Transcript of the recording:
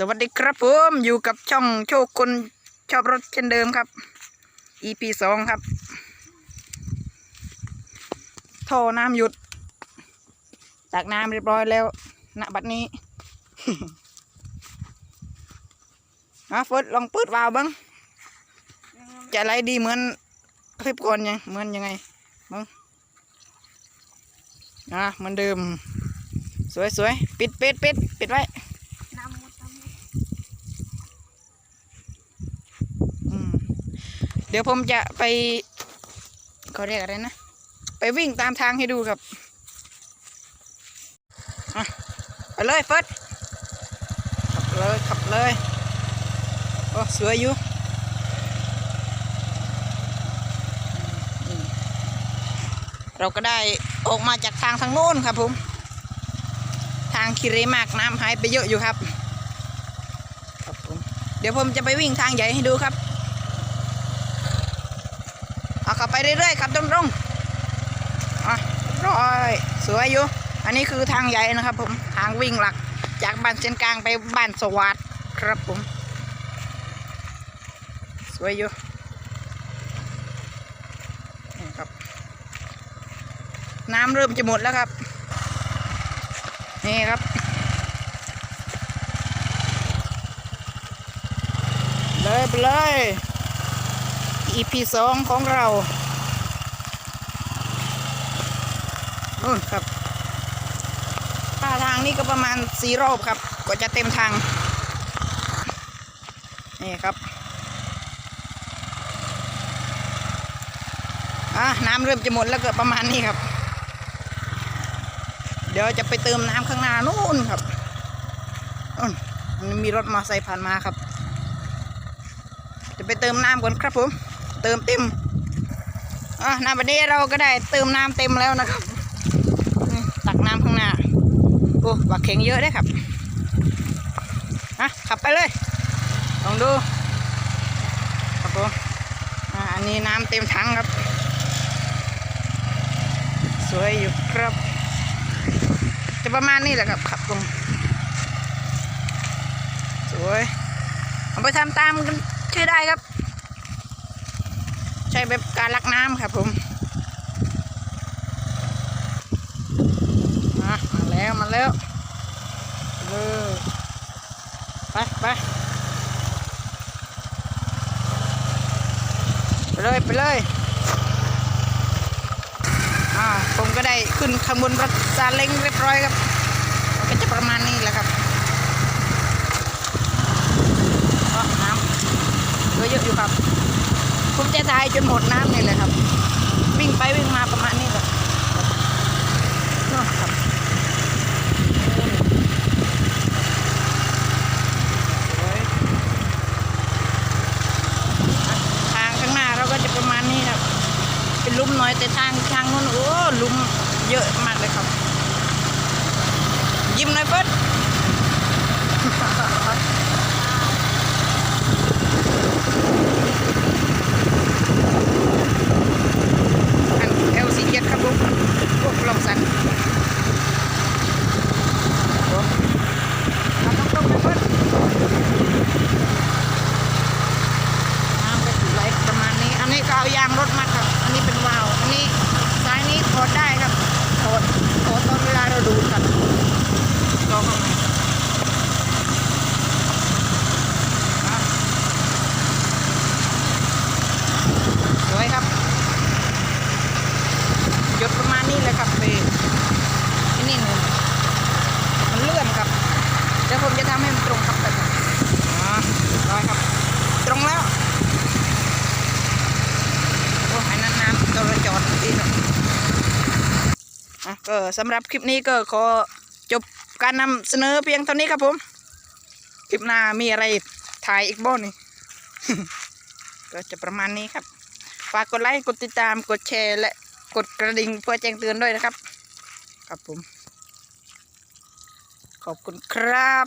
สวัสดีครับผมอยู่กับช่องโชคคนชอบรถเช่นเดิมครับ EP สองครับท่อน้ำหยุดจากน้ำเรียบร้อยแล้วณบัดนี้นะเฟิร์สลองเปิดวาล์วบ้างจะไรดีเหมือนคลิปก่อนยังเหมือนยังไงบ้างอะเหมือนเดิม สวยสวยปิดปิดปิดปิดไว้ น้ำมดน้ำมด อืมเดี๋ยวผมจะไปเขาเรียกอะไรนะ ไปวิ่งตามทางให้ดูครับไปเลยเฟิร์สขับเลยขับเลยโอ้สวยอยู่เราก็ได้ออกมาจากทางทางโน้นครับผม ทางคิเรมากน้ำหายไปเยอะอยู่ครับครับผมเดี๋ยวผมจะไปวิ่งทางใหญ่ให้ดูครับ เอาขับไปเรื่อยๆครับตรงๆอะร้อยสวยอยู่ อันนี้คือทางใหญ่นะครับผม ทางวิ่งหลักจากบ้านเส้นกลางไปบ้านสวัสดครับผม สวยอยู่นี่ครับ น้ำเริ่มจะหมดแล้วครับ นี่ครับเลยไปเลย EP สองของเรา นู่นครับท่าทางนี้ก็ประมาณสี่รอบครับกว่าจะเต็มทาง นี่ครับ อะน้ำเริ่มจะหมดแล้วเกิดประมาณนี้ครับ เดี๋ยวจะไปเติมน้ำข้างหน้านู่นครับนู่นมันมีรถมอเตอร์ไซค์ผ่านมาครับ จะไปเติมน้ำก่อนครับผม เติมเต็มอะน้ำบัดนี้เราก็ได้เติมน้ำเต็มแล้วนะครับนี่ตักน้ำข้างหน้า โอ้บักเข่งเยอะได้ครับอะขับไปเลยลองดูครับผมอันนี้น้ำเต็มถังครับ สวยอยู่ครับ จะประมาณนี้แหละครับขับตรงสวยเอาไปทำตามกันใช้ได้ครับ ใช้แบบการลักน้ำครับผมมามา แล้วมาแล้วเลยไปไปไปเลยไปเลยอ่าผมก็ได้ขึ้นขบวนรถซาเล้งเรียบร้อยครับก็จะประมาณนี้แหละครับก็น้ำเหลือเยอะอยู่ครับ ผมจะถ่ายจนหมดน้ำนี่เลยครับ วิ่งไปวิ่งมาประมาณนี้ครับเนาะครับสวยอะทางข้างหน้าเราก็จะประมาณนี้ครับ เป็นหลุ มน้อยแต่ทางทางนู้นโอ้ลุมเยอะมากเลยครับ ยิ้มหน่อยเฟิร์ส อันเอลซีเจ็ดครับผมพวกลองสันโอ้ทำต้องต้องไปเพิ่นน้ำก็ถือไหลประมาณนี้ อันนี้ก็เอายางรถมัดครับ อันนี้เป็นวาล์วอันนี้ซ้ายนี้ถอดได้ครับถอดถอดตอนเวลาเราดูดครับลองเข้ามาอะสวยครับ หยด ประมาณนี้เลยครับไปที่นี่นมันเลื่อนครับ เดี๋ยวผมจะทำให้มันตรงครับแบบนี้อ๋อร้อยครับ ตรงแล้วโอ้ยนั้นน้ำตัวจอดดีครับอะก็สำหรับคลิปนี้ก็ขอจบการนำเสนอเพียงเท่านี้ครับผม คลิปหน้ามีอะไรถ่ายอีกบ้างนี่ก็จะประมาณนี้ครับ ฝากกดไลค์ กดติดตาม กดแชร์และ กดกระดิ่งเพื่อแจ้งเตือนด้วยนะครับ ครับผม ขอบคุณครับ